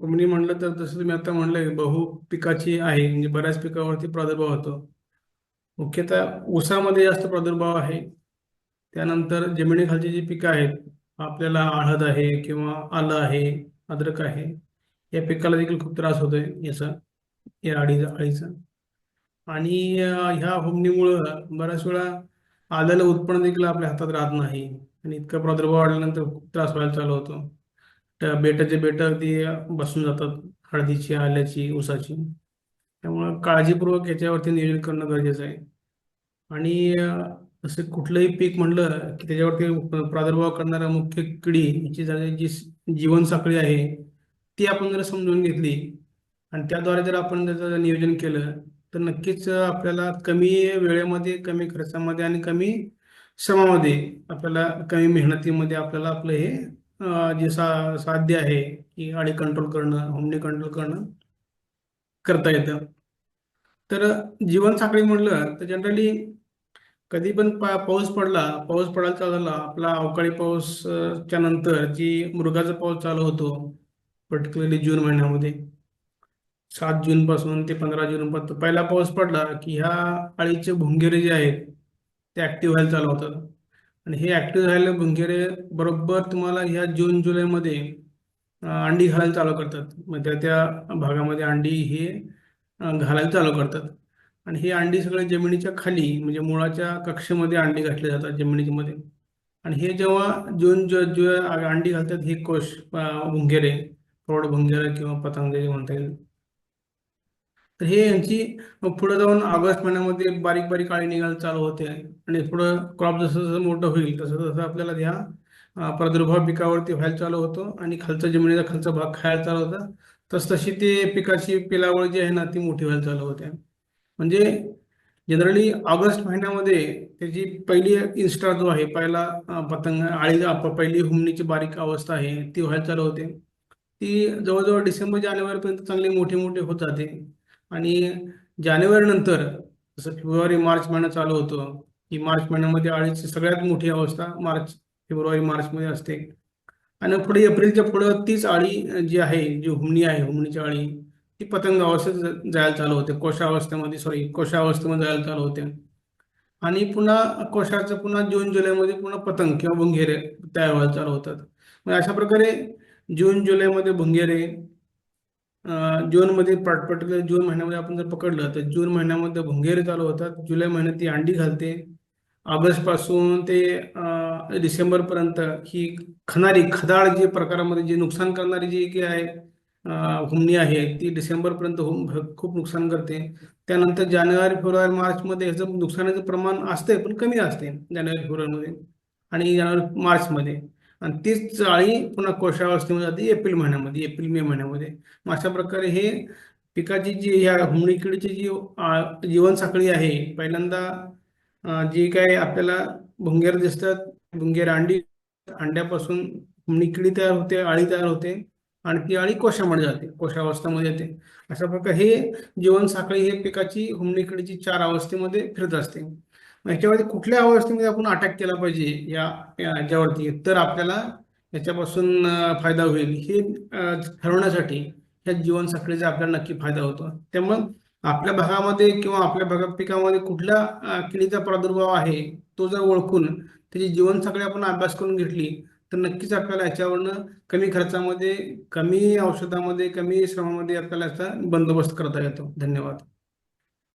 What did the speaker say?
हुमणी म्हणलं तर जसं तुम्ही आता म्हणलं बहु पिकाची आहे म्हणजे बऱ्याच पिकावरती प्रादुर्भाव होतो. मुख्यतः ऊसामध्ये जास्त प्रादुर्भाव आहे. त्यानंतर जमिनीखालची जी पिकं आहेत आपल्याला हळद आहे किंवा आलं आहे अद्रक आहे या पिकाला देखील खूप त्रास होतोय याचा या अळीचा अळीचा आणि ह्या होमणीमुळं बऱ्याच वेळा आलेलं उत्पन्न देखील आपल्या हातात राहत नाही आणि इतका प्रादुर्भाव वाढल्यानंतर खूप त्रास व्हायला चालू होतो. त्या बेटाचे बेट अगदी बसून जातात हळदीची आल्याची ऊसाची त्यामुळं काळजीपूर्वक याच्यावरती नियोजन करणं गरजेचं आहे. आणि अं, असं कुठलंही पीक म्हणलं की त्याच्यावरती प्रादुर्भाव करणाऱ्या मुख्य किडी याची जरा जी जीवनसाखळी आहे ती आपण जर समजून घेतली आणि त्याद्वारे जर आपण त्याचं नियोजन केलं तर नक्कीच आपल्याला कमी वेळेमध्ये कमी खर्चामध्ये आणि कमी श्रमामध्ये आपल्याला कमी मेहनतीमध्ये आपल्याला आपलं हे जे सा साध्य आहे की अळी कंट्रोल करणं हुमणी कंट्रोल करणं करता येतं. तर जीवन साखळी म्हणलं तर जनरली कधी पण पा पाऊस पडला पाऊस पडायला चालू झाला आपला अवकाळी पाऊसच्या नंतर जी मृगाचा पाऊस चालू होतो पर्टिक्युलरली जून महिन्यामध्ये सात जून पासून ते पंधरा जून पर्यंत पहिला पाऊस पडला की ह्या अळीचे भुंगेरे जे आहेत ते ऍक्टिव्ह व्हायला चालू होतात. आणि हे ऍक्टिव्ह झालेले भुंगेरे बरोबर तुम्हाला ह्या जून जुलैमध्ये अंडी घालायला चालू करतात. मग त्या त्या भागामध्ये अंडी हे घालायला चालू करतात. आणि हे अंडी सगळे जमिनीच्या खाली म्हणजे मुळाच्या कक्षेमध्ये अंडी घातली जातात जमिनीमध्ये. आणि हे जेव्हा जून जो जो अंडी घालतात हे कोश भुंगेरे प्रौढ भुंगेरे किंवा पतंग जे म्हणता येईल. तर हे यांची पुढे जाऊन ऑगस्ट महिन्यामध्ये बारीक बारीक काळी निघायला चालू होते. आणि पुढं क्रॉप जसं जसं मोठं होईल तसं तसं आपल्याला ह्या प्रादुर्भाव पिकावरती व्हायला चालू होतो. आणि खालचा जमिनीचा खालचा भाग खायला चालू होता. तस तशी ते पिकाची पिलावळ जी आहे ना ती मोठी व्हायला चालू होते. म्हणजे जनरली ऑगस्ट महिन्यामध्ये त्याची पहिली इन्स्टा जो आहे पहिला पतंग आळी पहिली हुमणीची बारीक अवस्था आहे ती व्हायला चालू होते. ती जवळजवळ डिसेंबर जानेवारीपर्यंत चांगली मोठी मोठी होत जाते. आणि जानेवारी नंतर जसं फेब्रुवारी मार्च महिना चालू होतो की मार्च महिन्यामध्ये अळीची सगळ्यात मोठी अवस्था मार्च फेब्रुवारी मार्चमध्ये असते. आणि पुढे एप्रिलच्या पुढं तीच अळी जी आहे जी हुमणी आहे हुमणीची अळी ती पतंग अवस्थेत जायला चालू होते. कोशावस्थेमध्ये सॉरी कोशावस्थेमध्ये जायला चालू होते. आणि पुन्हा कोशाचं पुन्हा जून जुलैमध्ये पुन्हा पतंग किंवा भुंगेरे तयार व्हायला चालू होतात. म्हणजे अशा प्रकारे जून जुलैमध्ये भुंगेरे जूनमध्ये पर्टिक्युलर जून महिन्यामध्ये आपण जर पकडलं तर जून महिन्यामध्ये भुंगेरे चालू होतात. जुलै महिन्यात ती अंडी घालते. ऑगस्टपासून ते डिसेंबरपर्यंत डिसेंबर पर्यंत ही खणारी खदाळ जे प्रकारामध्ये जे नुकसान करणारी जी काही आहे हुमणी आहे ती डिसेंबर पर्यंत होऊन खूप नुकसान करते. त्यानंतर जानेवारी फेब्रुवारी मार्चमध्ये ह्याचं नुकसानाचं प्रमाण असते पण कमी असते जानेवारी फेब्रुवारीमध्ये आणि जानेवारी मार्चमध्ये. आणि तीच चाळी पुन्हा कोशावस्थेमध्ये जाते एप्रिल महिन्यामध्ये एप्रिल मे महिन्यामध्ये. मग अशा प्रकारे हे पिकाची जी ह्या हुमणी किडीची जी जीवनसाखळी आहे पहिल्यांदा जी काय आपल्याला भुंगेर दिसतात भुंगेर अंडी अंड्यापासून हुमणी किडी तयार होते अळी तयार होते आणि ती अळी कोशामध्ये जाते कोशावस्थेमध्ये येते. अशा प्रकारे हे जीवनसाखळी हे पिकाची हुमणी किडीची चार अवस्थेमध्ये फिरत असते. मग कुठल्या अवस्थेमध्ये आपण अटॅक केला पाहिजे या या तर आपल्याला याच्यापासून फायदा होईल. हे ठरवण्यासाठी ह्या जीवनसाखळीचा आपल्याला नक्की फायदा होतो. त्यामुळे आपल्या भागामध्ये किंवा आपल्या भागात पिकामध्ये कुठल्या किडीचा प्रादुर्भाव आहे तो जर ओळखून त्याची जीवनसाखळी आपण अभ्यास करून घेतली तर नक्कीच आपल्याला याच्यावरनं कमी खर्चामध्ये कमी औषधामध्ये कमी श्रमामध्ये आपल्याला याचा बंदोबस्त करता येतो. धन्यवाद.